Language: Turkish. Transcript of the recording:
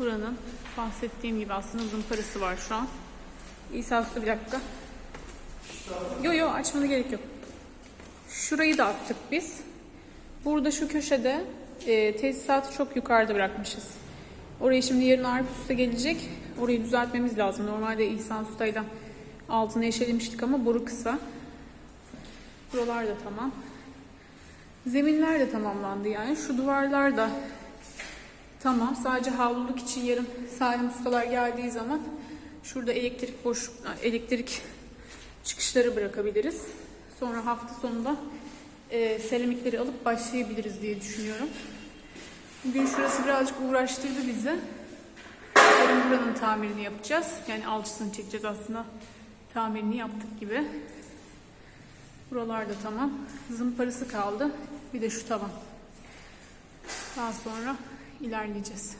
Buranın bahsettiğim gibi aslında zımparası var şu an. İsa bir dakika. Yo yo açmana gerek yok. Şurayı da attık biz. Burada şu köşede e, tesisatı çok yukarıda bırakmışız. Orayı şimdi yarın Arif Usta gelecek. Orayı düzeltmemiz lazım. Normalde İhsan Usta'yla altını eşelemiştik ama boru kısa. Buralar da tamam. Zeminler de tamamlandı yani. Şu duvarlar da tamam. Sadece havluluk için yarın Salim Ustalar geldiği zaman şurada elektrik boş elektrik çıkışları bırakabiliriz. Sonra hafta sonunda e, seramikleri alıp başlayabiliriz diye düşünüyorum. Bugün şurası birazcık uğraştırdı bizi. Yarın buranın tamirini yapacağız. Yani alçısını çekeceğiz aslında. Tamirini yaptık gibi. Buralar da tamam. Zımparası kaldı. Bir de şu tavan. Daha sonra ilerleyeceğiz.